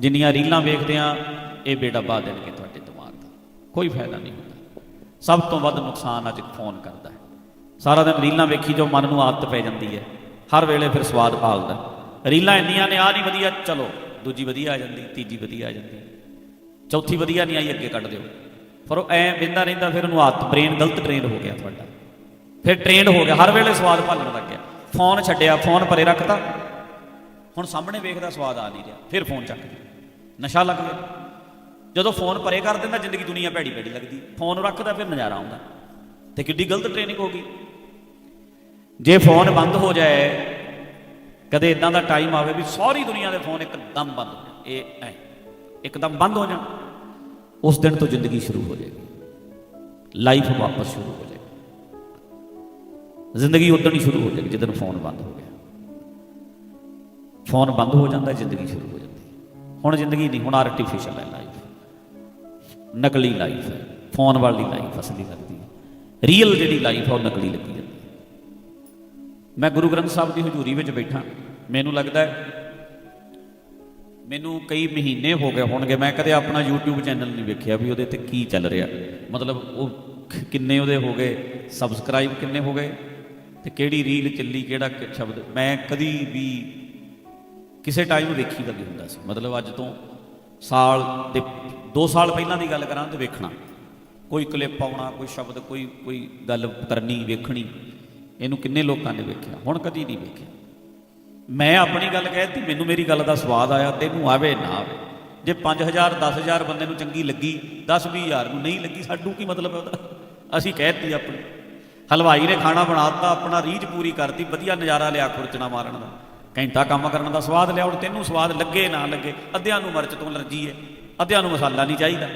ਜਿੰਨੀਆਂ ਰੀਲਾਂ ਵੇਖਦੇ ਆ, ਇਹ ਬੇੜਾ ਪਾ ਦੇਣਗੇ ਤੁਹਾਡੇ ਦਿਮਾਗ ਦਾ। ਕੋਈ ਫਾਇਦਾ ਨਹੀਂ ਹੁੰਦਾ। ਸਭ ਤੋਂ ਵੱਧ ਨੁਕਸਾਨ ਅੱਜ ਫੋਨ ਕਰਦਾ ਹੈ। ਸਾਰਾ ਦਿਨ ਰੀਲਾਂ ਵੇਖੀ ਜੋ ਮਨ ਨੂੰ ਆਦਤ ਪੈ ਜਾਂਦੀ ਹੈ। ਹਰ ਵੇਲੇ ਫਿਰ ਸਵਾਦ ਭਾਲਦਾ ਰੀਲਾਂ ਇੰਨੀਆਂ ਨੇ ਆ ਨਹੀਂ ਵਧੀਆ, ਚਲੋ, ਦੂਜੀ ਵਧੀਆ ਆ ਜਾਂਦੀ, ਤੀਜੀ ਵਧੀਆ ਆ ਜਾਂਦੀ। ਚੌਥੀ ਵਧੀਆ ਨਹੀਂ ਆਈ, ਅੱਗੇ ਕੱਢ ਦਿਓ। ਪਰ ਉਹ ਐ ਵਿੰਦਾ ਰਹਿੰਦਾ, ਫਿਰ ਉਹਨੂੰ ਆਦਤ ਬ੍ਰੇਨ ਗਲਤ ਟ੍ਰੇਨ ਹੋ ਗਿਆ ਤੁਹਾਡਾ। ਫਿਰ ਟ੍ਰੇਨਡ ਹੋ ਗਿਆ, ਹਰ ਵੇਲੇ ਸਵਾਦ ਭਾਲਣ ਲੱਗ ਗਿਆ। ਫੋਨ ਛੱਡਿਆ, ਫੋਨ ਪਰੇ ਰੱਖਤਾ। ਹੁਣ ਸਾਹਮਣੇ ਵੇਖਦਾ ਸਵਾਦ ਆ ਨਹੀਂ ਰਿਹਾ, ਫਿਰ ਫੋਨ ਚੱਕ ਲਿਆ ਨਸ਼ਾ ਲੱਗ ਗਿਆ ਜਦੋਂ ਫੋਨ ਪਰੇ ਕਰ ਦਿੰਦਾ, ਜ਼ਿੰਦਗੀ ਦੁਨੀਆ ਭੈੜੀ ਭੈੜੀ ਲੱਗਦੀ। ਫੋਨ ਰੱਖਦਾ, ਫਿਰ ਨਜ਼ਾਰਾ ਆਉਂਦਾ। ਤੇ ਕਿੱਡੀ ਗਲਤ ਟ੍ਰੇਨਿੰਗ ਹੋ ਗਈ। ਜੇ ਫੋਨ ਬੰਦ ਹੋ ਜਾਏ, ਕਦੇ ਇਦਾਂ ਦਾ ਟਾਈਮ ਆਵੇ ਵੀ ਸਾਰੀ ਦੁਨੀਆ ਦੇ ਫੋਨ ਇੱਕਦਮ ਬੰਦ ਹੋ ਜਾਣ। ਇਹ ਐ, ਇੱਕਦਮ ਬੰਦ ਹੋ ਜਾਣ। ਉਸ ਦਿਨ ਤੋਂ ਜ਼ਿੰਦਗੀ ਸ਼ੁਰੂ ਹੋ ਜਾਏਗੀ। ਲਾਈਫ ਵਾਪਸ ਸ਼ੁਰੂ ਹੋ ਜਾਏਗੀ। ਜ਼ਿੰਦਗੀ ਉਦੋਂ ਹੀ ਸ਼ੁਰੂ ਹੋ ਜਾਏਗੀ, ਜਦੋਂ ਫੋਨ ਬੰਦ ਹੋ ਗਿਆ। ਫੋਨ ਬੰਦ ਹੋ ਜਾਂਦਾ, ਜ਼ਿੰਦਗੀ ਸ਼ੁਰੂ ਹੋ ਜਾਂਦੀ। ਹੁਣ ਜ਼ਿੰਦਗੀ ਨਹੀਂ, ਹੁਣ ਆਰਟੀਫੀਸ਼ੀਅਲ ਹੈ ਲਾਈਫ ਨਕਲੀ ਲਾਈਫ ਹੈ। ਫੋਨ ਵਾਲੀ ਲਾਈਫ ਅਸਲੀ ਲੱਗਦੀ ਹੈ। ਰੀਅਲ ਜਿਹੜੀ ਲਾਈਫ ਹੈ ਉਹ ਨਕਲੀ ਲੱਗੀ ਜਾਂਦੀ ਮੈਂ ਗੁਰੂ ਗ੍ਰੰਥ ਸਾਹਿਬ ਦੀ ਹਜ਼ੂਰੀ ਵਿੱਚ ਬੈਠਾ। ਮੈਨੂੰ ਲੱਗਦਾ ਮੈਨੂੰ ਕਈ ਮਹੀਨੇ ਹੋ ਗਏ ਹੋਣਗੇ, ਮੈਂ ਕਦੇ ਆਪਣਾ YouTube ਚੈਨਲ ਨਹੀਂ ਵੇਖਿਆ ਵੀ ਉਹਦੇ ਤੇ ਕੀ ਚੱਲ ਰਿਹਾ। ਮਤਲਬ ਉਹ ਕਿੰਨੇ ਉਹਦੇ ਹੋ ਗਏ ਸਬਸਕ੍ਰਾਈਬ ਕਿੰਨੇ ਹੋ ਗਏ, ਤੇ ਕਿਹੜੀ ਰੀਲ ਚੱਲੀ, ਕਿਹੜਾ ਸ਼ਬਦ। ਮੈਂ ਕਦੀ ਵੀ ਕਿਸੇ ਟਾਈਮ ਵੇਖੀ ਲੱਗੇ ਹੁੰਦਾ ਸੀ? ਮਤਲਬ ਅੱਜ ਤੋਂ ਸਾਲ ਦੇ 2 ਸਾਲ ਪਹਿਲਾਂ ਦੀ ਗੱਲ ਕਰਾਂ ਤੇ ਵੇਖਣਾ। ਕੋਈ ਕਲਿੱਪ ਆਉਣਾ, ਕੋਈ ਸ਼ਬਦ, ਕੋਈ ਕੋਈ ਗੱਲ ਕਰਨੀ ਵੇਖਣੀ, ਇਹਨੂੰ ਕਿੰਨੇ ਲੋਕਾਂ ਨੇ ਵੇਖਿਆ? ਹੁਣ ਕਦੀ ਨਹੀਂ ਵੇਖਿਆ। ਮੈਂ ਆਪਣੀ ਗੱਲ ਕਹਿਤੀ ਮੈਨੂੰ ਮੇਰੀ ਗੱਲ ਦਾ ਸਵਾਦ ਆਇਆ, ਤੈਨੂੰ ਆਵੇ, ਨਾ ਆਵੇ। ਜੇ 5000 10000 ਬੰਦੇ ਨੂੰ ਚੰਗੀ ਲੱਗੀ 10 20000 ਨੂੰ ਨਹੀਂ ਲੱਗੀ, ਸਾਡੂ ਕੀ ਮਤਲਬ ਹੈ? ਉਹਦਾ ਅਸੀਂ ਕਹਿਤੀ ਆਪਣੀ। ਹਲਵਾਈ ਨੇ ਖਾਣਾ ਬਣਾਤਾ ਆਪਣਾ ਰੀਝ ਪੂਰੀ ਕਰਤੀ, ਵਧੀਆ ਨਜ਼ਾਰਾ ਲਿਆ ਖੁਰਚਣਾ ਮਾਰਨ ਦਾ। ਘੰਟਾ ਕੰਮ ਕਰਨ ਦਾ ਸਵਾਦ ਲਿਆ, ਹੁਣ ਤੈਨੂੰ ਸਵਾਦ ਲੱਗੇ ਨਾ ਲੱਗੇ, ਅੱਧਿਆਂ ਨੂੰ ਮਿਰਚ ਤੋਂ ਅਲਰਜੀ ਹੈ, ਅੱਧਿਆਂ ਨੂੰ ਮਸਾਲਾ ਨਹੀਂ ਚਾਹੀਦਾ,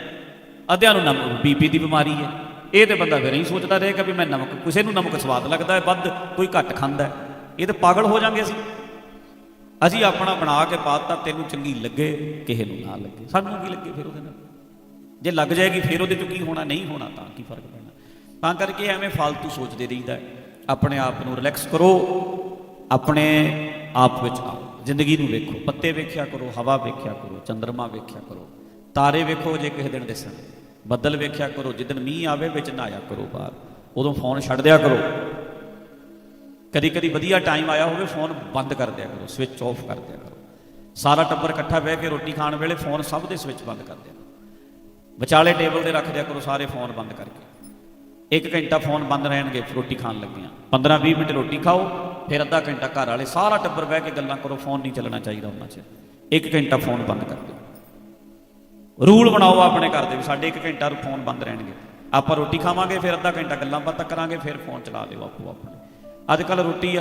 ਅੱਧਿਆਂ ਨੂੰ ਨਮਕ, ਬੀਪੀ ਦੀ ਬਿਮਾਰੀ ਹੈ। ਇਹ ਤੇ ਬੰਦਾ ਫਿਰ ਹੀ ਸੋਚਦਾ ਰਹੇਗਾ ਵੀ ਮੈਂ ਨਮਕ, ਕਿਸੇ ਨੂੰ ਨਮਕ ਸਵਾਦ ਲੱਗਦਾ ਹੈ, ਵੱਧ ਕੋਈ ਘੱਟ ਖਾਂਦਾ ਹੈ। ਇਹ ਤੇ ਪਾਗਲ ਹੋ ਜਾਾਂਗੇ ਅਸੀਂ। ਅਸੀਂ ਆਪਣਾ ਬਣਾ ਕੇ ਪਾਤਾ ਤੈਨੂੰ ਚੰਗੀ ਲੱਗੇ, ਕਿਸੇ ਨੂੰ ਨਾ ਲੱਗੇ। ਸਾਨੂੰ ਕੀ ਲੱਗੇ ਫਿਰ ਉਹਦੇ ਨਾਲ? ਜੇ ਲੱਗ ਜਾਏਗੀ, ਫਿਰ ਉਹਦੇ ਚ ਕੀ ਹੋਣਾ, ਨਹੀਂ ਹੋਣਾ, ਤਾਂ ਕੀ ਫ਼ਰਕ ਪੈਣਾ? ਤਾਂ ਕਰਕੇ ਐਵੇਂ ਫालतू ਸੋਚਦੇ ਰਹੀਦਾ ਆਪਣੇ ਆਪ ਨੂੰ ਰਿਲੈਕਸ ਕਰੋ। ਆਪਣੇ ਆਪ ਵਿੱਚ ਆਓ। ਜ਼ਿੰਦਗੀ ਨੂੰ ਵੇਖੋ। ਪੱਤੇ ਵੇਖਿਆ ਕਰੋ, ਹਵਾ ਵੇਖਿਆ ਕਰੋ, ਚੰਦਰਮਾ ਵੇਖਿਆ ਕਰੋ। ਤਾਰੇ ਵੇਖੋ ਜੇ ਕਿਸੇ ਦਿਨ ਦਿਸਣ। ਬੱਦਲ ਵੇਖਿਆ ਕਰੋ। ਜਿੱਦਣ ਮੀਂਹ ਆਵੇ ਵਿੱਚ ਨਾ ਆਇਆ ਕਰੋ ਬਾਹਰ। ਉਦੋਂ ਫੋਨ ਛੱਡ ਦਿਆ ਕਰੋ। ਕਦੀ ਕਦੀ ਵਧੀਆ ਟਾਈਮ ਆਇਆ ਹੋਵੇ ਫੋਨ ਬੰਦ ਕਰ ਦਿਆ ਕਰੋ। ਸਵਿਚ ਆਫ ਕਰ ਦਿਆ ਕਰੋ। ਸਾਰਾ ਟੱਬਰ ਇਕੱਠਾ ਬਹਿ ਕੇ ਰੋਟੀ ਖਾਣ ਵੇਲੇ ਫੋਨ ਸਭ ਦੇ ਸਵਿਚ ਬੰਦ ਕਰ ਦਿਆ ਕਰੋ। ਵਿਚਾਲੇ ਟੇਬਲ ਤੇ ਰੱਖ ਦਿਆ ਕਰੋ ਸਾਰੇ ਫੋਨ ਬੰਦ ਕਰਕੇ। ਇੱਕ ਘੰਟਾ ਫੋਨ ਬੰਦ ਰਹਿਣਗੇ, ਰੋਟੀ ਖਾਣ ਲੱਗਿਆਂ। 15 20 ਮਿੰਟ ਰੋਟੀ ਖਾਓ। ਫਿਰ ਅੱਧਾ ਘੰਟਾ ਘਰ ਵਾਲੇ ਸਾਰਾ ਟੱਬਰ ਬਹਿ ਕੇ ਗੱਲਾਂ ਕਰੋ ਫੋਨ ਨਹੀਂ ਚੱਲਣਾ ਚਾਹੀਦਾ ਉਹਨਾਂ 'ਚ। ਇੱਕ ਘੰਟਾ ਫੋਨ ਬੰਦ ਕਰ ਦਿਓ। ਰੂਲ ਬਣਾਓ ਆਪਣੇ ਘਰ ਦੇ ਵੀ ਸਾਡੇ ਇੱਕ ਘੰਟਾ ਫੋਨ ਬੰਦ ਰਹਿਣਗੇ। ਆਪਾਂ ਰੋਟੀ ਖਾਵਾਂਗੇ, ਫਿਰ ਅੱਧਾ ਘੰਟਾ ਗੱਲਾਂ ਬਾਤਾਂ ਕਰਾਂਗੇ, ਫਿਰ ਫੋਨ ਚਲਾ ਲਿਓ ਆਪੋ ਆਪਣੇ। ਅੱਜ ਕੱਲ ਰੋਟੀ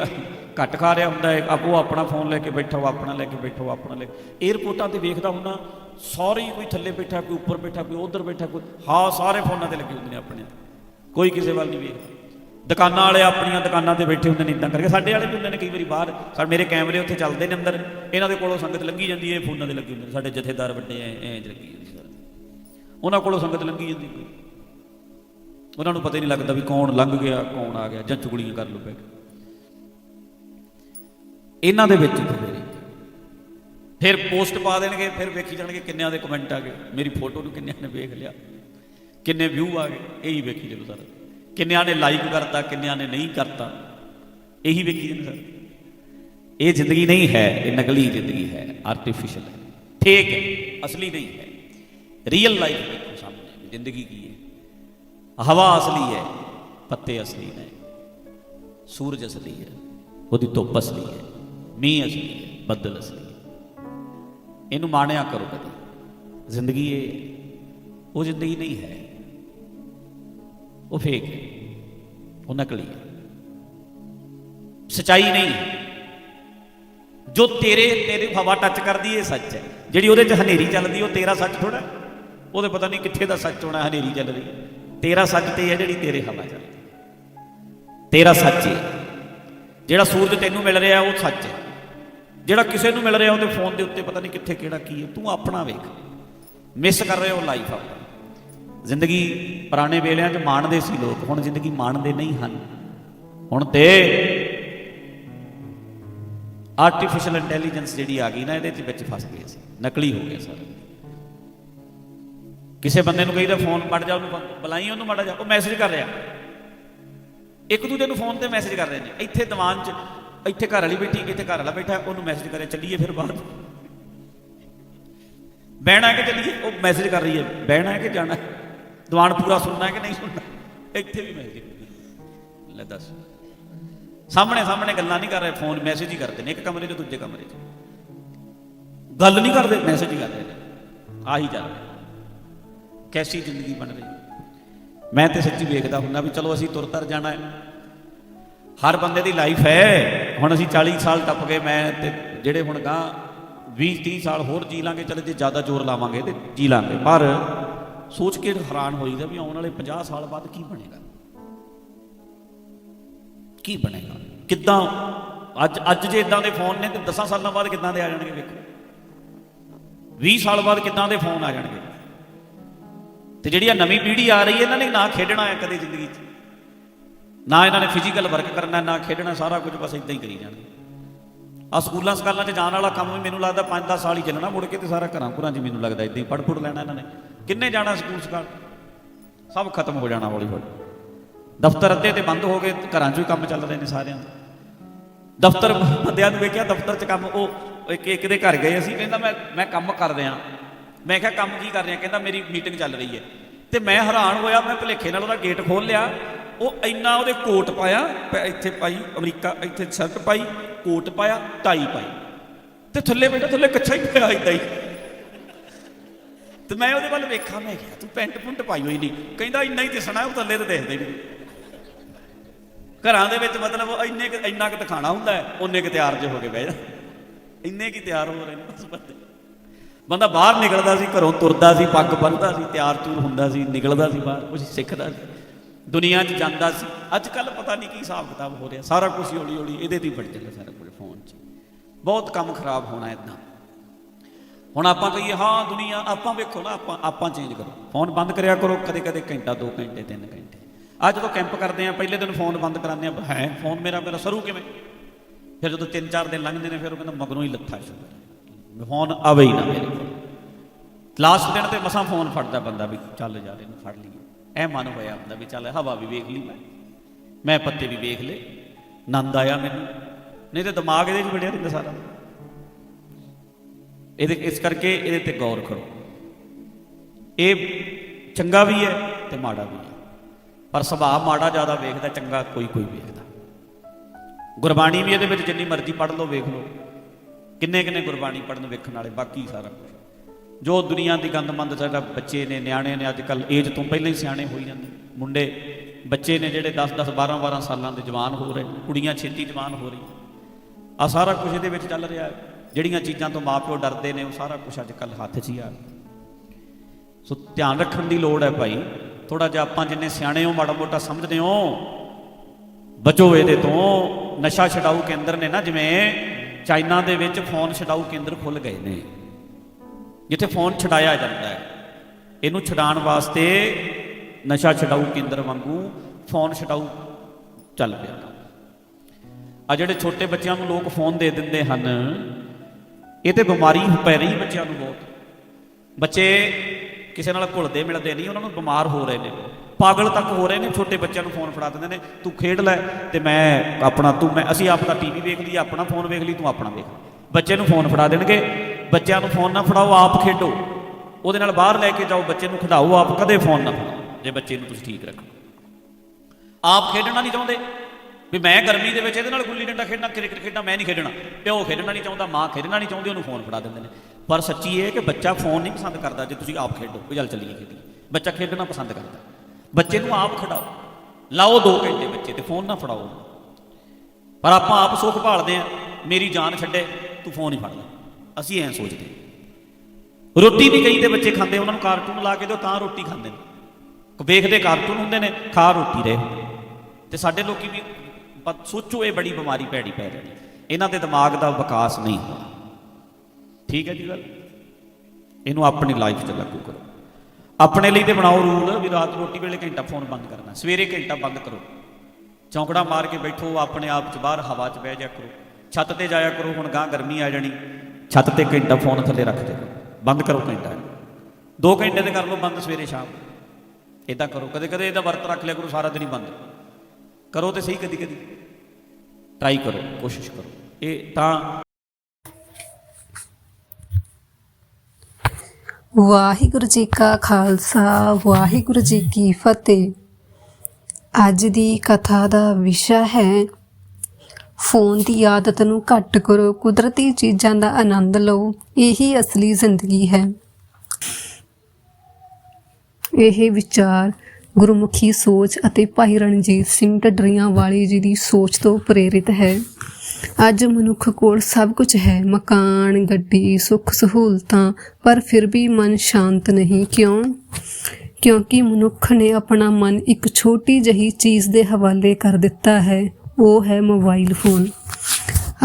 ਘੱਟ ਖਾ ਰਿਹਾ ਹੁੰਦਾ ਹੈ। ਆਪੋ ਆਪਣਾ ਫੋਨ ਲੈ ਕੇ ਬੈਠੋ ਆਪਣਾ ਲੈ ਕੇ ਬੈਠੋ ਆਪਣਾ ਲੈ 에어ਪੋਰਟਾਂ ਤੇ ਵੇਖਦਾ ਹੁੰਦਾ, ਸਾਰੇ ਕੋਈ ਥੱਲੇ ਬੈਠਾ, ਕੋਈ ਉੱਪਰ ਬੈਠਾ, ਕੋਈ ਉਧਰ ਬੈਠਾ, ਕੋਈ ਹਾਂ, ਸਾਰੇ ਫੋਨਾਂ ਤੇ ਲੱਗੇ ਹੁੰਦੇ ਨੇ ਆਪਣੇ। ਕੋਈ ਕਿਸੇ ਵੱਲ ਨਹੀਂ ਵੇਖਦਾ। ਦੁਕਾਨਾਂ ਵਾਲੇ ਆਪਣੀਆਂ ਦੁਕਾਨਾਂ ਤੇ ਬੈਠੇ ਹੁੰਦੇ ਨੇ ਇਦਾਂ ਕਰਕੇ। ਸਾਡੇ ਵਾਲੇ ਵੀ ਹੁੰਦੇ ਨੇ ਕਈ ਵਾਰੀ ਬਾਹਰ। ਸਾਡੇ ਮੇਰੇ ਕੈਮਰੇ ਉੱਥੇ ਚੱਲਦੇ ਨੇ ਅੰਦਰ। ਇਹਨਾਂ ਦੇ ਕੋਲੋਂ ਸੰਗਤ ਲੰਗੀ ਜਾਂਦੀ ਹੈ ਫੋਨਾਂ ਦੇ ਲੱਗੇ ਹੁੰਦੇ ਨੇ ਸਾਡੇ ਜਥੇਦਾਰ ਵੱਡੇ ਐ ਐ ਲੱਗੀ ਜਾਂਦੀ ਉਹਨਾਂ ਕੋਲੋਂ ਸੰਗਤ ਲੰਗੀ ਜਾਂਦੀ ਕੋਈ? ਉਹਨਾਂ ਨੂੰ ਪਤਾ ਹੀ ਨਹੀਂ ਲੱਗਦਾ ਵੀ ਕੌਣ ਲੰਘ ਗਿਆ, ਕੌਣ ਆ ਗਿਆ, ਜਾਂ ਚੁਗਲੀਆਂ ਕਰ ਲੋ ਬੈ ਇਹਨਾਂ ਦੇ ਵਿੱਚ ਫਿਰ ਪੋਸਟ ਪਾ ਦੇਣਗੇ, ਫਿਰ ਵੇਖੀ ਜਾਣਗੇ ਕਿੰਨਿਆਂ ਦੇ ਕਮੈਂਟ ਆ ਗਏ। ਮੇਰੀ ਫੋਟੋ ਨੂੰ ਕਿੰਨਿਆਂ ਨੇ ਵੇਖ ਲਿਆ। ਕਿੰਨੇ ਵਿਊ ਆ ਗਏ। ਇਹੀ ਵੇਖੀ ਜਾਓ ਸਰ। ਕਿੰਨਿਆਂ ਨੇ ਲਾਈਕ ਕਰਤਾ, ਕਿੰਨਿਆਂ ਨੇ ਨਹੀਂ ਕਰਤਾ। ਇਹੀ ਵੇਖੀ ਜਾਂਦੇ ਸਰ ਇਹ ਜ਼ਿੰਦਗੀ ਨਹੀਂ ਹੈ, ਇਹ ਨਕਲੀ ਜ਼ਿੰਦਗੀ ਹੈ ਆਰਟੀਫੀਸ਼ੀਅਲ ਹੈ। ਫੇਕ ਹੈ, ਅਸਲੀ ਨਹੀਂ ਹੈ। ਰੀਅਲ ਲਾਈਫ ਦੇਖੋ ਸਾਹਮਣੇ ਜ਼ਿੰਦਗੀ ਕੀ ਹੈ? ਹਵਾ ਅਸਲੀ ਹੈ, ਪੱਤੇ ਅਸਲੀ ਨੇ। ਸੂਰਜ ਅਸਲੀ ਹੈ, ਉਹਦੀ ਧੁੱਪ ਅਸਲੀ ਹੈ, ਮੀਂਹ ਅਸਲੀ ਹੈ, ਬੱਦਲ ਅਸਲੀ ਹੈ। ਇਹਨੂੰ ਮਾਣਿਆ ਕਰੋ ਕਦੇ। ਜ਼ਿੰਦਗੀ ਇਹ, ਉਹ ਜ਼ਿੰਦਗੀ ਨਹੀਂ ਹੈ। ਉਹ ਫੇਕ ਹੈ। ਉਹ ਨਕਲੀ ਹੈ। ਸਚਾਈ ਨਹੀਂ। ਜੋ ਤੇਰੇ ਤੇਰੇ ਹਵਾ ਟੱਚ ਕਰਦੀ ਇਹ ਸੱਚ ਹੈ। ਜਿਹੜੀ ਉਹਦੇ 'ਚ ਹਨੇਰੀ ਚੱਲਦੀ, ਉਹ ਤੇਰਾ ਸੱਚ ਥੋੜਾ ਉਹਦੇ ਪਤਾ ਨਹੀਂ ਕਿੱਥੇ ਦਾ ਸੱਚ ਹੋਣਾ, ਹਨੇਰੀ ਚੱਲ ਰਹੀ ਤੇਰਾ ਸੱਚ ਤੇ ਹੈ ਜਿਹੜੀ ਤੇਰੇ ਹਵਾ ਚੱਲਦੀ ਤੇਰਾ ਸੱਚ ਹੈ। ਜਿਹੜਾ ਸੂਰਜ ਤੈਨੂੰ ਮਿਲ ਰਿਹਾ, ਉਹ ਸੱਚ ਹੈ। ਜਿਹੜਾ ਕਿਸੇ ਨੂੰ ਮਿਲ ਰਿਹਾ, ਉਹਦੇ ਫੋਨ ਦੇ ਉੱਤੇ ਪਤਾ ਨਹੀਂ ਕਿੱਥੇ ਕਿਹੜਾ ਕੀ ਹੈ। ਤੂੰ ਆਪਣਾ ਵੇਖ। ਮਿਸ ਕਰ ਰਹੇ ਹੋ ਲਾਈਫ ਆਪਣਾ। ਜ਼ਿੰਦਗੀ ਪੁਰਾਣੇ ਵੇਲਿਆਂ 'ਚ ਮਾਣਦੇ ਸੀ ਲੋਕ, ਹੁਣ ਜ਼ਿੰਦਗੀ ਮਾਣਦੇ ਨਹੀਂ ਹਨ। ਹੁਣ ਤੇ ਆਰਟੀਫੀਸ਼ੀਅਲ ਇੰਟੈਲੀਜੈਂਸ ਜਿਹੜੀ ਆ ਗਈ ਨਾ, ਇਹਦੇ ਵਿੱਚ ਫਸ ਗਏ ਸੀ ਨਕਲੀ ਹੋ ਗਿਆ ਸਾਰਾ। ਕਿਸੇ ਬੰਦੇ ਨੂੰ ਕਹੀਦਾ, ਫੋਨ ਪੜ ਜਾ, ਉਹਨੂੰ ਬ- ਬੁਲਾਈ ਉਹਨੂੰ, ਮਾੜਾ ਜਾ ਉਹ ਮੈਸੇਜ ਕਰ ਰਿਹਾ। ਇੱਕ ਦੂਜੇ ਨੂੰ ਫੋਨ ਤੇ ਮੈਸੇਜ ਕਰ ਰਹੇ ਨੇ। ਇੱਥੇ ਦੀਵਾਨ 'ਚ, ਇੱਥੇ ਘਰ ਵਾਲੀ ਬੈਠੀ, ਇੱਥੇ ਘਰ ਵਾਲਾ ਬੈਠਾ, ਉਹਨੂੰ ਮੈਸੇਜ ਕਰੇ, ਚੱਲੀਏ ਫਿਰ ਬਾਹਰ। ਬਹਿਣਾ ਹੈ ਕਿ ਚੱਲੀਏ? ਉਹ ਮੈਸੇਜ ਕਰ ਰਹੀ ਹੈ, ਬਹਿਣਾ ਹੈ ਕਿ ਜਾਣਾ ਹੈ? ਦੀਵਾਨ ਪੂਰਾ ਸੁਣਨਾ ਕਿ ਨਹੀਂ ਸੁਣਨਾ? ਇੱਥੇ ਵੀ ਮੈਸੇਜ ਲੈ ਦੱਸ। ਸਾਹਮਣੇ ਸਾਹਮਣੇ ਗੱਲਾਂ ਨਹੀਂ ਕਰ ਰਹੇ ਫੋਨ ਮੈਸੇਜ ਹੀ ਕਰਦੇ ਨੇ, ਇੱਕ ਕਮਰੇ 'ਚ, ਦੂਜੇ ਕਮਰੇ 'ਚ। ਗੱਲ ਨਹੀਂ ਕਰਦੇ ਮੈਸੇਜ ਹੀ ਕਰਦੇ ਨੇ। ਆਹੀ ਚੱਲ ਰਿਹਾ। ਕੈਸੀ ਜ਼ਿੰਦਗੀ ਬਣ ਰਹੀ ਮੈਂ ਤੇ ਸੱਚੀ ਵੇਖਦਾ ਹੁੰਦਾ ਵੀ ਚਲੋ ਅਸੀਂ ਤੁਰ ਤਰ ਜਾਣਾ ਹੈ। ਹਰ ਬੰਦੇ ਦੀ ਲਾਈਫ ਹੈ। ਹੁਣ ਅਸੀਂ 40 ਸਾਲ ਟੱਪ ਗਏ, ਮੈਂ ਤੇ ਜਿਹੜੇ ਹੁਣ ਗਾਂ 20 30 ਸਾਲ ਹੋਰ ਜੀ ਲਾਂਗੇ, ਚਲੇ ਜੇ ਜ਼ਿਆਦਾ ਜ਼ੋਰ ਲਾਵਾਂਗੇ ਤੇ ਜੀ ਲਾਂਗੇ। ਪਰ ਸੋਚ ਕੇ ਹੈਰਾਨ ਹੋਈਦਾ ਵੀ ਆਉਣ ਵਾਲੇ 50 ਸਾਲ ਬਾਅਦ ਕੀ ਬਣੇਗਾ? ਕੀ ਬਣੇਗਾ? ਕਿੱਦਾਂ? ਅੱਜ ਅੱਜ ਜੇ ਇਦਾਂ ਦੇ ਫੋਨ ਨੇ ਤੇ 10 ਸਾਲਾਂ ਬਾਅਦ ਕਿੱਦਾਂ ਦੇ ਆ ਜਾਣਗੇ ਵੇਖੋ। 20 ਸਾਲ ਬਾਅਦ ਕਿੱਦਾਂ ਦੇ ਫੋਨ ਆ ਜਾਣਗੇ। ਤੇ ਜਿਹੜੀ ਆ ਨਵੀਂ ਪੀੜ੍ਹੀ ਆ ਰਹੀ ਹੈ, ਇਹਨਾਂ ਨੇ ਨਾ ਖੇਡਣਾ ਹੈ ਕਦੇ ਜ਼ਿੰਦਗੀ 'ਚ। ਨਾ ਇਹਨਾਂ ਨੇ ਫਿਜ਼ੀਕਲ ਵਰਕ ਕਰਨਾ, ਨਾ ਖੇਡਣਾ, ਸਾਰਾ ਕੁਝ ਬਸ ਇਦਾਂ ਹੀ ਕਰੀ ਜਾਣਾ ਆ ਸਕੂਲਾਂ, ਸਕਾਲਾਂ 'ਚ ਜਾਣ ਵਾਲਾ ਕੰਮ ਵੀ ਮੈਨੂੰ ਲੱਗਦਾ 5-10 ਸਾਲ ਹੀ ਚੱਲਣਾ, ਮੁੜ ਕੇ ਤੇ ਸਾਰਾ ਘਰਾਂ ਘੁਰਾਂ 'ਚ ਮੈਨੂੰ ਲੱਗਦਾ ਇਦਾਂ ਹੀ ਪੜ ਪੁੜ ਲੈਣਾ ਇਹਨਾਂ ਨੇ। ਕਿੰਨੇ ਜਾਣਾ ਸਕੂਲ ਸਕਾਲ ਸਭ ਖਤਮ ਹੋ ਜਾਣਾ ਹੌਲੀ ਹੌਲੀ। ਦਫ਼ਤਰ ਅੱਧੇ ਤੇ ਬੰਦ ਹੋ ਗਏ, ਘਰਾਂ 'ਚੋਂ ਹੀ ਕੰਮ ਚੱਲ ਰਹੇ ਨੇ ਸਾਰਿਆਂ ਦੇ। ਦਫ਼ਤਰ ਬੰਦਿਆਂ ਨੂੰ ਵੇਖਿਆ, ਦਫ਼ਤਰ 'ਚ ਕੰਮ, ਉਹ ਇੱਕ ਇੱਕ ਦੇ ਘਰ ਗਏ ਅਸੀਂ, ਕਹਿੰਦਾ ਮੈਂ ਮੈਂ ਕੰਮ ਕਰ ਰਿਹਾ। ਮੈਂ ਕਿਹਾ, ਕੰਮ ਕੀ ਕਰ ਰਿਹਾ? ਕਹਿੰਦਾ, ਮੇਰੀ ਮੀਟਿੰਗ ਚੱਲ ਰਹੀ ਹੈ। ਤੇ ਮੈਂ ਹੈਰਾਨ ਹੋਇਆ, ਮੈਂ ਭਲੇਖੇ ਨਾਲ ਉਹਦਾ ਗੇਟ ਖੋਲ ਲਿਆ। ਉਹ ਇੰਨਾ ਉਹਦੇ ਕੋਟ ਪਾਇਆ ਇੱਥੇ ਪਾਈ, ਅਮਰੀਕਾ, ਇੱਥੇ ਸ਼ਰਟ ਪਾਈ, ਕੋਟ ਪਾਇਆ, ਟਾਈ ਪਾਈ। ਤੇ ਥੱਲੇ ਬੈਠਾ, ਥੱਲੇ ਕੱਛਾ ਹੀ ਪਿਆ ਇਦਾਂ ਹੀ। ਤੇ ਮੈਂ ਉਹਦੇ ਵੱਲ ਵੇਖਾਂ, ਮੈਂ ਕਿਹਾ ਤੂੰ ਪੈਂਟ ਪੁੰਟ ਪਾਈ ਹੋਈ ਨਹੀਂ। ਕਹਿੰਦਾ ਇੰਨਾ ਹੀ ਦਿਸਣਾ, ਉਹ ਥੱਲੇ ਤੇ ਦੇਖਦੇ ਨਹੀਂ। ਘਰਾਂ ਦੇ ਵਿੱਚ ਮਤਲਬ ਇੰਨੇ ਕੁ- ਇੰਨਾ ਕੁ ਦਿਖਾਣਾ ਹੁੰਦਾ ਹੈ ਉਹਨੇ ਕਿ ਤਿਆਰ ਜੇ ਹੋ ਕੇ ਬਹਿ ਜਾ। ਇੰਨੇ ਕੀ ਤਿਆਰ ਹੋ ਰਹੇ ਨੇ ਬਸ ਬੰਦੇ। ਬੰਦਾ ਬਾਹਰ ਨਿਕਲਦਾ ਸੀ, ਘਰੋਂ ਤੁਰਦਾ ਸੀ, ਪੱਗ ਬੰਨਦਾ ਸੀ, ਤਿਆਰ ਤੂਰ ਹੁੰਦਾ ਸੀ, ਨਿਕਲਦਾ ਸੀ ਬਾਹਰ ਕੁਝ ਸਿੱਖਦਾ ਸੀ। ਦੁਨੀਆ 'ਚ ਜਾਂਦਾ ਸੀ। ਅੱਜ ਕੱਲ ਪਤਾ ਨਹੀਂ ਕੀ ਹਿਸਾਬ ਕਿਤਾਬ ਹੋ ਰਿਹਾ, ਸਾਰਾ ਕੁਝ ਹੌਲੀ ਹੌਲੀ ਇਹਦੇ ਤੇ ਹੀ ਵੜ ਚੱਲਿਆ ਸਾਰਾ ਕੁਝ, ਫੋਨ 'ਚ ਬਹੁਤ ਕੰਮ ਖਰਾਬ ਹੋਣਾ ਇਦਾਂ। ਹੁਣ ਆਪਾਂ ਕਹੀਏ, ਹਾਂ ਦੁਨੀਆ, ਆਪਾਂ ਵੇਖੋ ਨਾ, ਆਪਾਂ ਆਪਾਂ ਚੇਂਜ ਕਰੋ। ਫੋਨ ਬੰਦ ਕਰਿਆ ਕਰੋ ਕਦੇ ਕਦੇ ਘੰਟਾ 2 ਘੰਟੇ 3 ਘੰਟੇ। ਅੱਜ ਜਦੋਂ ਕੈਂਪ ਕਰਦੇ ਆ, ਪਹਿਲੇ ਦਿਨ ਫੋਨ ਬੰਦ ਕਰਾਉਂਦੇ ਆ, ਹੈ ਫੋਨ ਮੇਰਾ ਮੇਰਾ ਸਰੂ ਕਿਵੇਂ? ਫਿਰ ਜਦੋਂ 3-4 ਦਿਨ ਲੰਘਦੇ ਨੇ, ਫਿਰ ਉਹ ਕਹਿੰਦਾ ਮਗਰੋਂ ਹੀ ਲੱਥਾ ਸ਼ੁਰੂ ਫੋਨ ਆਵੇ ਹੀ ਨਾ ਮੇਰੇ ਕੋਲ। ਲਾਸਟ ਦਿਨ ਤੇ ਮਸਾਂ ਫੋਨ ਫੜਦਾ ਬੰਦਾ ਵੀ, ਚੱਲ ਜਾ ਇਹਨੂੰ ਫੜ ਲਈਏ। ਇਹ ਮਨ ਹੋਇਆ ਹੁੰਦਾ ਵੀ ਚੱਲ, ਹਵਾ ਵੀ ਵੇਖ ਲਈ ਮੈਂ। ਮੈਂ ਪੱਤੇ ਵੀ ਵੇਖ ਲਏ। ਨੰਦ ਆਇਆ ਮੈਨੂੰ। ਨਹੀਂ ਤੇ ਦਿਮਾਗ ਇਹਦੇ 'ਚ ਵੜਿਆ ਰਹਿੰਦਾ ਸਾਰਾ। ਇਹਦੇ, ਇਸ ਕਰਕੇ ਇਹਦੇ ਤੇ ਗੌਰ ਕਰੋ। ਇਹ ਚੰਗਾ ਵੀ ਹੈ ਤੇ ਮਾੜਾ ਵੀ ਹੈ। ਪਰ ਸੁਭਾਅ ਮਾੜਾ ਜ਼ਿਆਦਾ ਵੇਖਦਾ, ਚੰਗਾ ਕੋਈ ਕੋਈ ਵੇਖਦਾ। ਗੁਰਬਾਣੀ ਵੀ ਇਹਦੇ ਵਿੱਚ ਜਿੰਨੀ ਮਰਜ਼ੀ ਪੜ੍ਹ ਲਓ, ਵੇਖ ਲਓ। ਕਿੰਨੇ ਕਿੰਨੇ ਗੁਰਬਾਣੀ ਪੜ੍ਹਨ ਵੇਖਣ ਵਾਲੇ, ਬਾਕੀ ਸਾਰਾ ਕੁਝ ਜੋ ਦੁਨੀਆ ਦੀ ਗੰਦਮੰਦ ਸਾਡਾ ਬੱਚੇ ਨੇ, ਨਿਆਣੇ ਨੇ ਅੱਜ ਕੱਲ ਏਜ ਤੋਂ ਪਹਿਲਾਂ ਹੀ ਸਿਆਣੇ ਹੋਈ ਜਾਂਦੇ। ਮੁੰਡੇ, ਬੱਚੇ ਨੇ ਜਿਹੜੇ 10 10 12 12 ਸਾਲਾਂ ਦੇ ਜਵਾਨ ਹੋ ਰਹੇ ਕੁੜੀਆਂ ਛੇਤੀ ਜਵਾਨ ਹੋ ਰਹੀਆਂ। ਆ ਸਾਰਾ ਕੁਝ ਇਹਦੇ ਵਿੱਚ ਚੱਲ ਰਿਹਾ ਹੈ। ਜਿਹੜੀਆਂ ਚੀਜ਼ਾਂ ਤੋਂ ਮਾਪਿਓ ਡਰਦੇ ਨੇ, ਉਹ ਸਾਰਾ ਕੁਝ ਅੱਜ ਕੱਲ ਹੱਥ 'ਚ ਹੀ ਆ। ਗਿਆ। ਸੋ ਧਿਆਨ ਰੱਖਣ ਦੀ ਲੋੜ ਹੈ ਭਾਈ। ਥੋੜਾ ਜਿਹਾ ਆਪਾਂ ਜਿੰਨੇ ਸਿਆਣੇ ਹੋ, ਮਾੜਾ ਮੋਟਾ ਸਮਝਦੇ ਹੋ। ਬਚੋ ਇਹਦੇ ਤੋਂ। ਨਸ਼ਾ ਛਡਾਊ ਕੇਂਦਰ ਨੇ ਨਾ, ਜਿਵੇਂ ਚਾਈਨਾ ਦੇ ਵਿੱਚ ਫੋਨ ਛਡਾਊ ਕੇਂਦਰ ਖੁੱਲ ਗਏ ਨੇ। ਜਿੱਥੇ ਫੋਨ ਛਡਾਇਆ ਜਾਂਦਾ ਹੈ। ਇਹਨੂੰ ਛਡਾਉਣ ਵਾਸਤੇ ਨਸ਼ਾ ਛਡਾਊ ਕੇਂਦਰ ਵਾਂਗੂ ਫੋਨ ਛਡਾਊ ਚੱਲ ਪਿਆ। ਆ ਜਿਹੜੇ ਛੋਟੇ ਬੱਚਿਆਂ ਨੂੰ ਲੋਕ ਫੋਨ ਦੇ ਦਿੰਦੇ ਹਨ ਇਹ ਤੇ ਬਿਮਾਰੀ ਪੈ ਰਹੀ ਬੱਚਿਆਂ ਨੂੰ ਬਹੁਤ। ਬੱਚੇ ਕਿਸੇ ਨਾਲ ਘੁਲਦੇ ਮਿਲਦੇ ਨਹੀਂ, ਉਹਨਾਂ ਨੂੰ ਬਿਮਾਰ ਹੋ ਰਹੇ ਨੇ। ਪਾਗਲ ਤੱਕ ਹੋ ਰਹੇ ਨੇ, ਛੋਟੇ ਬੱਚਿਆਂ ਨੂੰ ਫੋਨ ਫੜਾ ਦਿੰਦੇ ਨੇ, ਤੂੰ ਖੇਡ ਲੈ ਤੇ ਮੈਂ ਆਪਣਾ, ਤੂੰ ਮੈਂ, ਅਸੀਂ ਆਪਣਾ ਟੀਵੀ ਵੇਖ ਲਈ ਆਪਣਾ ਫੋਨ ਵੇਖ ਲਈ ਤੂੰ ਆਪਣਾ ਵੇਖ ਬੱਚੇ ਨੂੰ ਫੋਨ ਫੜਾ ਦੇਣਗੇ, ਬੱਚਿਆਂ ਨੂੰ ਫੋਨ ਨਾ ਫੜਾਓ, ਆਪ ਖੇਡੋ। ਉਹਦੇ ਨਾਲ ਬਾਹਰ ਲੈ ਕੇ ਜਾਓ, ਬੱਚੇ ਨੂੰ ਖਿਡਾਓ, ਆਪ ਕਦੇ ਫੋਨ ਨਾ ਫੜਾਓ, ਜੇ ਬੱਚੇ ਨੂੰ ਤੁਸੀਂ ਠੀਕ ਰੱਖੋ। ਆਪ ਖੇਡਣਾ ਨਹੀਂ ਚਾਹੁੰਦੇ। ਵੀ ਮੈਂ ਗਰਮੀ ਦੇ ਵਿੱਚ ਇਹਦੇ ਨਾਲ ਗੁੱਲੀ ਡੰਡਾ ਖੇਡਣਾ, ਕ੍ਰਿਕਟ ਖੇਡਣਾ, ਮੈਂ ਨਹੀਂ ਖੇਡਣਾ। ਪਿਓ ਖੇਡਣਾ ਨਹੀਂ ਚਾਹੁੰਦਾ, ਮਾਂ ਖੇਡਣਾ ਨਹੀਂ ਚਾਹੁੰਦੀ, ਉਹਨੂੰ ਫੋਨ ਫੜਾ ਦਿੰਦੇ ਨੇ। ਪਰ ਸੱਚੀ ਇਹ ਹੈ ਕਿ ਬੱਚਾ ਫੋਨ ਨਹੀਂ ਪਸੰਦ ਕਰਦਾ ਜੇ ਤੁਸੀਂ ਆਪ ਖੇਡੋ ਵੀ ਚੱਲ ਚੱਲੀਏ ਖੇਡੀ ਬੱਚਾ ਖੇਡਣਾ ਪਸੰਦ ਕਰਦਾ। ਬੱਚੇ ਨੂੰ ਆਪ ਖਿਡਾਓ। ਲਾਓ 2 ਘੰਟੇ ਬੱਚੇ ਤੇ ਫੋਨ ਨਾ ਫੜਾਓ। ਪਰ ਆਪਾਂ ਆਪ ਸੁੱਖ ਭਾਲਦੇ ਆ ਮੇਰੀ ਜਾਨ ਛੱਡੇ, ਤੂੰ ਫੋਨ ਹੀ ਫੜ ਲੈ। ਅਸੀਂ ਐਂ ਸੋਚਦੇ ਰੋਟੀ ਵੀ ਕਈ ਦੇ ਬੱਚੇ ਖਾਂਦੇ, ਉਹਨਾਂ ਨੂੰ ਕਾਰਟੂਨ ਲਾ ਕੇ ਦਿਓ, ਤਾਂ ਰੋਟੀ ਖਾਂਦੇ ਨੇ। ਵੇਖਦੇ ਕਾਰਟੂਨ ਹੁੰਦੇ ਨੇ, ਖਾ ਰੋਟੀ ਰਹੇ ਹੁੰਦੇ ਨੇ। ਤੇ ਸਾਡੇ ਲੋਕੀ ਵੀ ਸੋਚੋ ਇਹ ਬੜੀ ਬਿਮਾਰੀ ਪੈੜੀ ਪੈ ਰਹੀ ਇਹਨਾਂ ਦੇ ਦਿਮਾਗ ਦਾ ਵਿਕਾਸ ਨਹੀਂ ਹੋਇਆ ਠੀਕ ਹੈ ਜੀ ਗੱਲ? ਇਹਨੂੰ ਆਪਣੀ ਲਾਈਫ 'ਚ ਲਾਗੂ ਕਰੋ। ਆਪਣੇ ਲਈ ਤੇ ਬਣਾਓ ਰੂਲ ਵੀ ਰਾਤ ਰੋਟੀ ਵੇਲੇ ਘੰਟਾ ਫੋਨ ਬੰਦ ਕਰਨਾ। ਸਵੇਰੇ ਘੰਟਾ ਬੰਦ ਕਰੋ। ਚੌਂਕੜਾ ਮਾਰ ਕੇ ਬੈਠੋ, ਆਪਣੇ ਆਪ 'ਚ ਬਾਹਰ ਹਵਾ 'ਚ ਬਹਿ ਜਾ ਕਰੋ। ਛੱਤ ਤੇ ਜਾਇਆ ਕਰੋ, ਹੁਣ ਗਾਂ ਗਰਮੀ ਆ ਜਾਣੀ। ਛੱਤ ਤੇ ਘੰਟਾ ਫੋਨ ਥੱਲੇ ਰੱਖ ਦਿਓ। ਬੰਦ ਕਰੋ ਘੰਟਾ। 2 ਘੰਟੇ ਤੇ ਕਰ ਲਓ ਬੰਦ ਸਵੇਰੇ ਸ਼ਾਮ। ਇਦਾਂ ਕਰੋ। ਕਦੇ ਕਦੇ ਇਹਦਾ ਵਰਤ ਰੱਖ ਲਿਆ ਕਰੋ, ਸਾਰਾ ਦਿਨ ਹੀ ਬੰਦ। ਕਰੋ ਤੇ ਸਹੀ ਕਦੀ ਕਦੀ ਟਰਾਈ ਕਰੋ, ਕੋਸ਼ਿਸ਼ ਕਰੋ। ਇਹ ਤਾਂ ਵਾਹਿਗੁਰੂ ਜੀ ਕਾ ਖਾਲਸਾ, ਵਾਹਿਗੁਰੂ ਜੀ ਕੀ ਫਤਿਹ। ਅੱਜ ਦੀ ਕਥਾ ਦਾ ਵਿਸ਼ਾ ਹੈ, ਫੋਨ ਦੀ ਆਦਤ ਨੂੰ ਘੱਟ ਕਰੋ, ਕੁਦਰਤੀ ਚੀਜ਼ਾਂ ਦਾ ਆਨੰਦ ਲਓ, ਇਹੀ ਅਸਲੀ ਜ਼ਿੰਦਗੀ ਹੈ। ਇਹ ਵਿਚਾਰ ਗੁਰਮੁਖੀ ਸੋਚ ਅਤੇ ਭਾਈ ਰਣਜੀਤ ਸਿੰਘ ਢੱਡਰੀਆਂ ਵਾਲੀ ਜੀ ਦੀ ਸੋਚ ਤੋਂ ਪ੍ਰੇਰਿਤ ਹੈ। ਅੱਜ ਮਨੁੱਖ ਕੋਲ ਸਭ ਕੁਝ ਹੈ। ਮਕਾਨ, ਗੱਡੀ, ਸੁੱਖ ਸਹੂਲਤਾਂ, ਪਰ ਫਿਰ ਵੀ ਮਨ ਸ਼ਾਂਤ ਨਹੀਂ। ਕਿਉਂ? ਕਿਉਂਕਿ ਮਨੁੱਖ ਨੇ ਆਪਣਾ ਮਨ ਇੱਕ ਛੋਟੀ ਜਹੀ ਚੀਜ਼ ਦੇ ਹਵਾਲੇ ਕਰ ਦਿੱਤਾ ਹੈ। ਉਹ ਹੈ ਮੋਬਾਈਲ ਫੋਨ।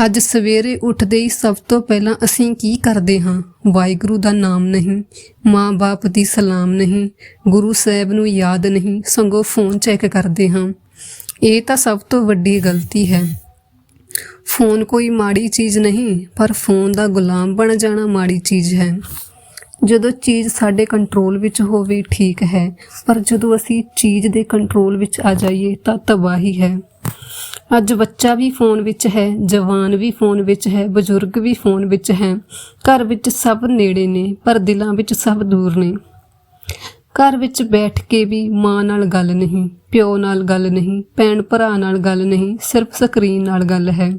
ਅੱਜ ਸਵੇਰੇ ਉੱਠਦੇ ਹੀ ਸਭ ਤੋਂ ਪਹਿਲਾਂ ਅਸੀਂ ਕੀ ਕਰਦੇ ਹਾਂ? ਵਾਹਿਗੁਰੂ ਦਾ ਨਾਮ ਨਹੀਂ, ਮਾਂ-ਬਾਪ ਦੀ ਸਲਾਮ ਨਹੀਂ, ਗੁਰੂ ਸਾਹਿਬ ਨੂੰ ਯਾਦ ਨਹੀਂ, ਸੰਗੋ ਫੋਨ ਚੈੱਕ ਕਰਦੇ ਹਾਂ। ਇਹ ਤਾਂ ਸਭ ਤੋਂ ਵੱਡੀ ਗਲਤੀ ਹੈ। ਫੋਨ ਕੋਈ ਮਾੜੀ ਚੀਜ਼ ਨਹੀਂ, ਪਰ ਫੋਨ ਦਾ ਗੁਲਾਮ ਬਣ ਜਾਣਾ ਮਾੜੀ ਚੀਜ਼ ਹੈ। ਜਦੋਂ ਚੀਜ਼ ਸਾਡੇ ਕੰਟਰੋਲ ਵਿੱਚ ਹੋਵੇ ਠੀਕ ਹੈ, ਪਰ ਜਦੋਂ ਅਸੀਂ ਚੀਜ਼ ਦੇ ਕੰਟਰੋਲ ਵਿੱਚ ਆ ਜਾਈਏ ਤਾਂ ਤਬਾਹੀ ਹੈ। ਅੱਜ ਬੱਚਾ ਵੀ ਫੋਨ ਵਿੱਚ ਹੈ, ਜਵਾਨ ਵੀ ਫੋਨ ਵਿੱਚ ਹੈ, ਬਜ਼ੁਰਗ ਵੀ ਫੋਨ ਵਿੱਚ ਹੈ। ਘਰ ਵਿੱਚ ਸਭ ਨੇੜੇ ਨੇ, ਪਰ ਦਿਲਾਂ ਵਿੱਚ ਸਭ ਦੂਰ ਨੇ। ਘਰ ਵਿੱਚ ਬੈਠ ਕੇ ਵੀ ਮਾਂ ਨਾਲ ਗੱਲ ਨਹੀਂ, ਪਿਓ ਨਾਲ ਗੱਲ ਨਹੀਂ, ਭੈਣ ਭਰਾ ਨਾਲ ਗੱਲ ਨਹੀਂ, ਸਿਰਫ ਸਕਰੀਨ ਨਾਲ ਗੱਲ ਹੈ।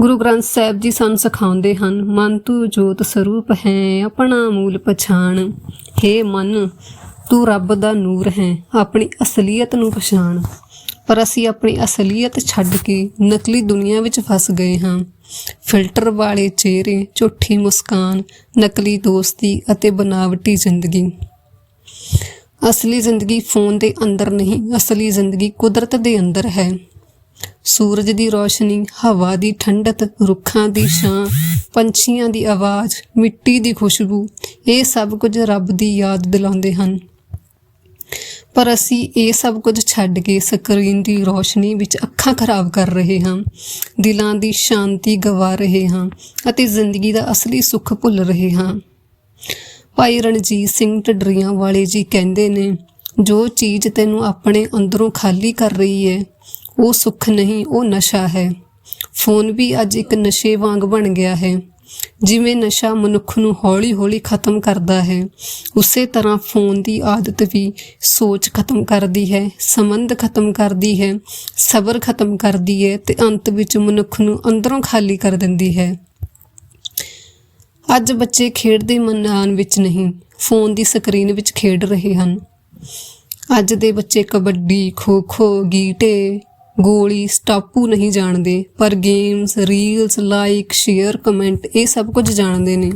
ਗੁਰੂ ਗ੍ਰੰਥ ਸਾਹਿਬ ਜੀ ਸਾਨੂੰ ਸਿਖਾਉਂਦੇ ਹਨ, ਮਨ ਤੂੰ ਜੋਤ ਸਰੂਪ ਹੈ, ਆਪਣਾ ਮੂਲ ਪਛਾਣ। हे ਮਨ, ਤੂੰ ਰੱਬ ਦਾ ਨੂਰ ਹੈ, ਆਪਣੀ ਅਸਲੀਅਤ ਨੂੰ ਪਛਾਣ। ਪਰ ਅਸੀਂ ਆਪਣੀ ਅਸਲੀਅਤ ਛੱਡ ਕੇ ਨਕਲੀ ਦੁਨੀਆ ਵਿੱਚ ਫਸ ਗਏ ਹਾਂ। ਫਿਲਟਰ ਵਾਲੇ ਚਿਹਰੇ, ਝੂਠੀ ਮੁਸਕਾਨ, ਨਕਲੀ ਦੋਸਤੀ ਅਤੇ ਬਨਾਵਟੀ ਜ਼ਿੰਦਗੀ। ਅਸਲੀ ਜ਼ਿੰਦਗੀ ਫੋਨ ਦੇ ਅੰਦਰ ਨਹੀਂ, ਅਸਲੀ ਜ਼ਿੰਦਗੀ ਕੁਦਰਤ ਦੇ ਅੰਦਰ ਹੈ। ਸੂਰਜ ਦੀ ਰੋਸ਼ਨੀ, ਹਵਾ ਦੀ ਠੰਡਤ, ਰੁੱਖਾਂ ਦੀ ਛਾਂ, ਪੰਛੀਆਂ ਦੀ ਆਵਾਜ਼, ਮਿੱਟੀ ਦੀ ਖੁਸ਼ਬੂ, ਇਹ ਸਭ ਕੁਝ ਰੱਬ ਦੀ ਯਾਦ ਦਿਲਾਉਂਦੇ ਹਨ। ਪਰ ਅਸੀਂ ਇਹ ਸਭ ਕੁਝ ਛੱਡ ਕੇ ਸਕਰੀਨ ਦੀ ਰੋਸ਼ਨੀ ਵਿੱਚ ਅੱਖਾਂ ਖਰਾਬ ਕਰ ਰਹੇ ਹਾਂ, ਦਿਲਾਂ ਦੀ ਸ਼ਾਂਤੀ ਗਵਾ ਰਹੇ ਹਾਂ ਅਤੇ ਜ਼ਿੰਦਗੀ ਦਾ ਅਸਲੀ ਸੁੱਖ ਭੁੱਲ ਰਹੇ ਹਾਂ। ਭਾਈ ਰਣਜੀਤ ਸਿੰਘ ਢੱਡਰੀਆਂ ਵਾਲੇ ਜੀ ਕਹਿੰਦੇ ਨੇ, ਜੋ ਚੀਜ਼ ਤੈਨੂੰ ਆਪਣੇ ਅੰਦਰੋਂ ਖਾਲੀ ਕਰ ਰਹੀ ਹੈ ਉਹ ਸੁੱਖ ਨਹੀਂ, ਉਹ ਨਸ਼ਾ ਹੈ। ਫੋਨ ਵੀ ਅੱਜ ਇੱਕ ਨਸ਼ੇ ਵਾਂਗ ਬਣ ਗਿਆ ਹੈ। ਜਿਵੇਂ ਨਸ਼ਾ ਮਨੁੱਖ ਨੂੰ ਹੌਲੀ-ਹੌਲੀ ਖਤਮ ਕਰਦਾ ਹੈ, ਉਸੇ ਤਰ੍ਹਾਂ ਫੋਨ ਦੀ ਆਦਤ ਵੀ ਸੋਚ ਖਤਮ ਕਰਦੀ ਹੈ, ਸੰਬੰਧ ਖਤਮ ਕਰਦੀ ਹੈ, ਸਬਰ ਖਤਮ ਕਰਦੀ ਹੈ ਤੇ ਅੰਤ ਵਿੱਚ ਮਨੁੱਖ ਨੂੰ ਅੰਦਰੋਂ ਖਾਲੀ ਕਰ ਦਿੰਦੀ ਹੈ। ਅੱਜ ਬੱਚੇ ਖੇਡਦੇ ਮੈਦਾਨ ਵਿੱਚ ਨਹੀਂ, ਫੋਨ ਦੀ ਸਕਰੀਨ ਵਿੱਚ ਖੇਡ ਰਹੇ ਹਨ। ਅੱਜ ਦੇ ਬੱਚੇ ਕਬੱਡੀ, ਖੋ-ਖੋ, ਗੀਟੇ ਗੋਲੀ ਸਟਾਪੂ ਨਹੀਂ ਜਾਣਦੇ, ਪਰ games reels like share comment ਇਹ ਸਭ ਕੁਝ ਜਾਣਦੇ ਨੇ।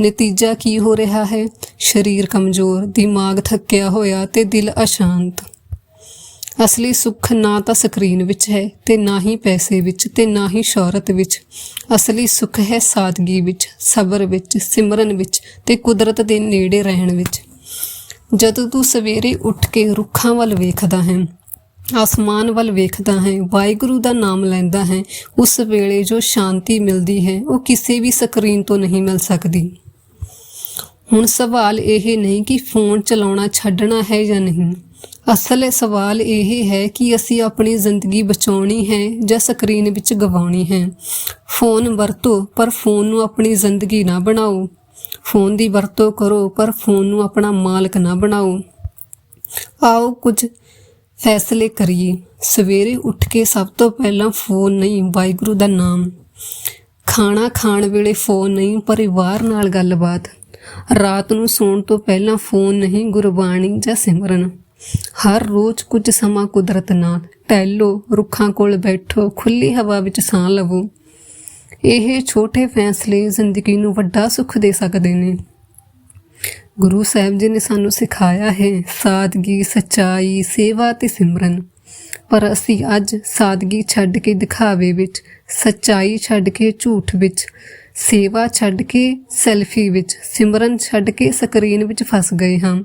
ਨਤੀਜਾ ਕੀ ਹੋ ਰਿਹਾ ਹੈ? ਸਰੀਰ ਕਮਜ਼ੋਰ, ਦਿਮਾਗ ਥੱਕਿਆ ਹੋਇਆ ਤੇ ਦਿਲ ਅਸ਼ਾਂਤ। ਅਸਲੀ ਸੁੱਖ ਨਾ ਤਾਂ ਸਕਰੀਨ ਵਿੱਚ ਹੈ ਤੇ ਨਾ ਹੀ ਪੈਸੇ ਵਿੱਚ ਤੇ ਨਾ ਹੀ ਸ਼ੌਹਰਤ ਵਿੱਚ। ਅਸਲੀ ਸੁੱਖ ਹੈ ਸਾਦਗੀ ਵਿੱਚ, ਸਬਰ ਵਿੱਚ, ਸਿਮਰਨ ਵਿੱਚ ਤੇ ਕੁਦਰਤ ਦੇ ਨੇੜੇ ਰਹਿਣ ਵਿੱਚ। ਜਦੋਂ ਤੂੰ ਸਵੇਰੇ ਉੱਠ ਕੇ ਰੁੱਖਾਂ ਵੱਲ ਵੇਖਦਾ ਹੈ ਆਸਮਾਨ ਵੱਲ ਵੇਖਦਾ ਹੈ, ਵਾਹਿਗੁਰੂ ਦਾ ਨਾਮ ਲੈਂਦਾ ਹੈ। ਉਸ ਵੇਲੇ ਜੋ ਸ਼ਾਂਤੀ ਮਿਲਦੀ ਹੈ, ਉਹ ਕਿਸੇ ਵੀ ਸਕਰੀਨ ਤੋਂ ਨਹੀਂ ਮਿਲ ਸਕਦੀ। ਹੁਣ ਸਵਾਲ ਇਹ ਨਹੀਂ ਕਿ ਫੋਨ ਚਲਾਉਣਾ ਛੱਡਣਾ ਹੈ ਜਾਂ ਨਹੀਂ। ਅਸਲ ਸਵਾਲ ਇਹ ਹੈ ਕਿ ਅਸੀਂ ਆਪਣੀ ਜ਼ਿੰਦਗੀ ਬਚਾਉਣੀ ਹੈ ਜਾਂ ਸਕਰੀਨ ਵਿੱਚ ਗਵਾਉਣੀ ਹੈ। ਫੋਨ ਵਰਤੋ, ਪਰ ਫੋਨ ਨੂੰ ਆਪਣੀ ਜ਼ਿੰਦਗੀ ਨਾ ਬਣਾਓ। ਫੋਨ ਦੀ ਵਰਤੋਂ ਕਰੋ, ਪਰ ਫੋਨ ਨੂੰ ਆਪਣਾ ਮਾਲਕ ਨਾ ਬਣਾਓ। ਆਓ ਕੁਝ ਫੈਸਲੇ ਕਰੀਏ। ਸਵੇਰੇ ਉੱਠ ਕੇ ਸਭ ਤੋਂ ਪਹਿਲਾਂ ਫੋਨ ਨਹੀਂ, ਵਾਹਿਗੁਰੂ ਦਾ ਨਾਮ। ਖਾਣਾ ਖਾਣ ਵੇਲੇ ਫੋਨ ਨਹੀਂ, ਪਰਿਵਾਰ ਨਾਲ ਗੱਲਬਾਤ। ਰਾਤ ਨੂੰ ਸੌਣ ਤੋਂ ਪਹਿਲਾਂ ਫੋਨ ਨਹੀਂ, ਗੁਰਬਾਣੀ ਜਾਂ ਸਿਮਰਨ। ਹਰ ਰੋਜ਼ ਕੁਝ ਸਮਾਂ ਕੁਦਰਤ ਨਾਲ। ਟਹਿਲੋ, ਰੁੱਖਾਂ ਕੋਲ ਬੈਠੋ ਖੁੱਲੀ ਹਵਾ ਵਿੱਚ ਸਾਹ ਲਵੋ। ਇਹ ਛੋਟੇ ਫੈਸਲੇ ਜ਼ਿੰਦਗੀ ਨੂੰ ਵੱਡਾ ਸੁੱਖ ਦੇ ਸਕਦੇ ਨੇ। ਗੁਰੂ ਸਾਹਿਬ ਜੀ ਨੇ ਸਾਨੂੰ ਸਿਖਾਇਆ ਹੈ, ਸਾਦਗੀ, ਸਚਾਈ, ਸੇਵਾ ਤੇ ਸਿਮਰਨ। ਪਰ ਅਸੀਂ ਅੱਜ ਸਾਦਗੀ ਛੱਡ ਕੇ ਦਿਖਾਵੇ ਵਿੱਚ, ਸਚਾਈ ਛੱਡ ਕੇ ਝੂਠ ਵਿੱਚ, ਸੇਵਾ ਛੱਡ ਕੇ ਸੈਲਫੀ ਵਿੱਚ, ਸਿਮਰਨ ਛੱਡ ਕੇ ਸਕਰੀਨ ਵਿੱਚ ਫਸ ਗਏ ਹਾਂ।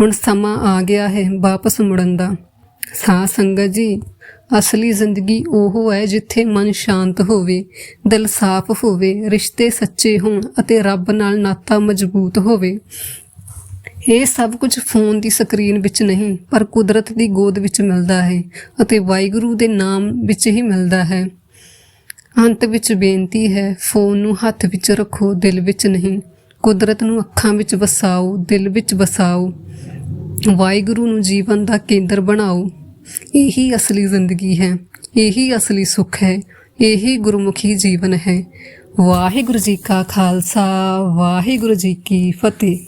ਹੁਣ ਸਮਾਂ ਆ ਗਿਆ ਹੈ ਵਾਪਸ ਮੁੜਨ ਦਾ। ਸਾਧ ਸੰਗਤ ਜੀ, ਅਸਲੀ ਜ਼ਿੰਦਗੀ ਉਹ ਹੈ ਜਿੱਥੇ ਮਨ ਸ਼ਾਂਤ ਹੋਵੇ, ਦਿਲ ਸਾਫ਼ ਹੋਵੇ, ਰਿਸ਼ਤੇ ਸੱਚੇ ਹੋਣ ਅਤੇ ਰੱਬ ਨਾਲ ਨਾਤਾ ਮਜ਼ਬੂਤ ਹੋਵੇ। ਇਹ ਸਭ ਕੁਝ ਫੋਨ ਦੀ ਸਕਰੀਨ ਵਿੱਚ ਨਹੀਂ, ਪਰ ਕੁਦਰਤ ਦੀ ਗੋਦ ਵਿੱਚ ਮਿਲਦਾ ਹੈ ਅਤੇ ਵਾਹਿਗੁਰੂ ਦੇ ਨਾਮ ਵਿੱਚ ਹੀ ਮਿਲਦਾ ਹੈ। ਅੰਤ ਵਿੱਚ ਬੇਨਤੀ ਹੈ, ਫੋਨ ਨੂੰ ਹੱਥ ਵਿੱਚ ਰੱਖੋ, ਦਿਲ ਵਿੱਚ ਨਹੀਂ। ਕੁਦਰਤ ਨੂੰ ਅੱਖਾਂ ਵਿੱਚ ਵਸਾਓ, ਦਿਲ ਵਿੱਚ ਵਸਾਓ। ਵਾਹਿਗੁਰੂ ਨੂੰ ਜੀਵਨ ਦਾ ਕੇਂਦਰ ਬਣਾਓ। ਇਹੀ ਅਸਲੀ ਜ਼ਿੰਦਗੀ ਹੈ, ਇਹੀ ਅਸਲੀ ਸੁੱਖ ਹੈ, ਇਹੀ ਗੁਰਮੁਖੀ ਜੀਵਨ ਹੈ। ਵਾਹਿਗੁਰੂ ਜੀ ਕਾ ਖਾਲਸਾ, ਵਾਹਿਗੁਰੂ ਜੀ ਕੀ ਫਤਿਹ।